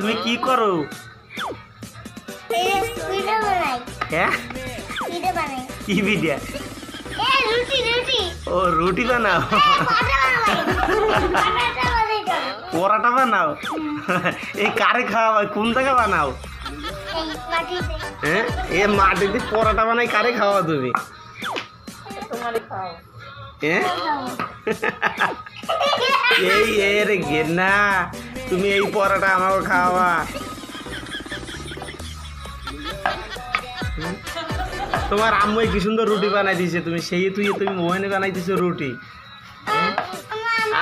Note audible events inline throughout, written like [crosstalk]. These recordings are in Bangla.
তুমি কি করো? হ্যাঁ? কি রুটি ও রুটি বানাও। পরাটা বানাও? এই কারে খাওয়া কোন থেকে বানাও? হ্যাঁ এ মাটিতে পরাটা বানাই কারে খাওয়া তুমি? হ্যাঁ [laughs] এই এর গেনা তুমি এই পরাটা আমাকে খাওয়া? তোমার আম্মু কি সুন্দর রুটি বানাই দিছে তুমি সেই তুই তুমি মোহনে বানাই দিছো রুটি?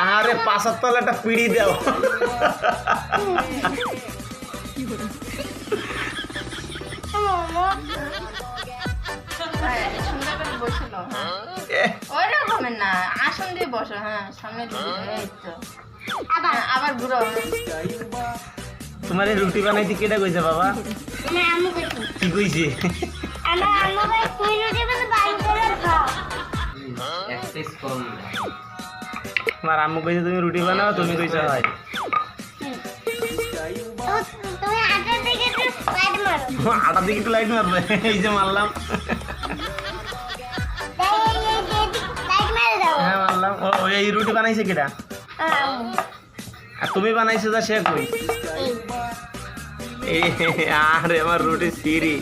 আরে পাশার তলে একটা পিড়ি দাও। হ্যাঁ ওই রকমের না আসন দিয়ে বসো হ্যাঁ সামনে দিকে এই তো। আবার হ্যাঁ, আবার ঘুরো। তোমার এই রুটি বানাইতে কেটা কইছে বাবা? না আমি কইছি। কি কইছে? আমার আম্মু ভাই তুই রুটি বানাই বাড়ি করে খাও তোমার আম্মু কইছে তুমি রুটি বানাও তুমি কইছো হয়। তো তুমি আটা থেকে একটু লাইট মারো। আটা দিকে একটু লাইট মারবে এই যে মারলাম। তাই এই এই লাইট মেরে দাও। হ্যাঁ মারলাম। ও এই রুটি বানাইছে কেটা তুমি বানাইছো যা এই এই, আরে, আমার রুটি সিরি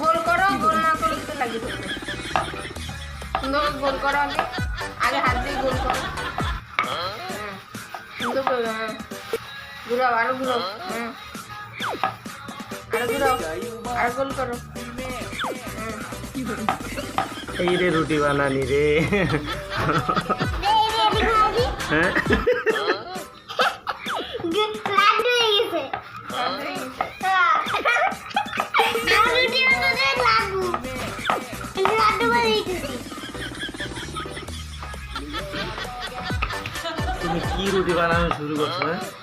গোল গোল গোল করো আগে। আগে হাত দিয়ে গোল করো। ঘুরাও আরও ঘুরাও আরও ঘুরাও আর গোল করো রে রুটি বানানি রে। হ্যাঁ লাড্ডু হয়ে। গেছে হ্যাঁ। আমার রুটি বানাতে লাড্ডু কিন্তু লাড্ডু বানিয়ে দিচ্ছি তুমি কি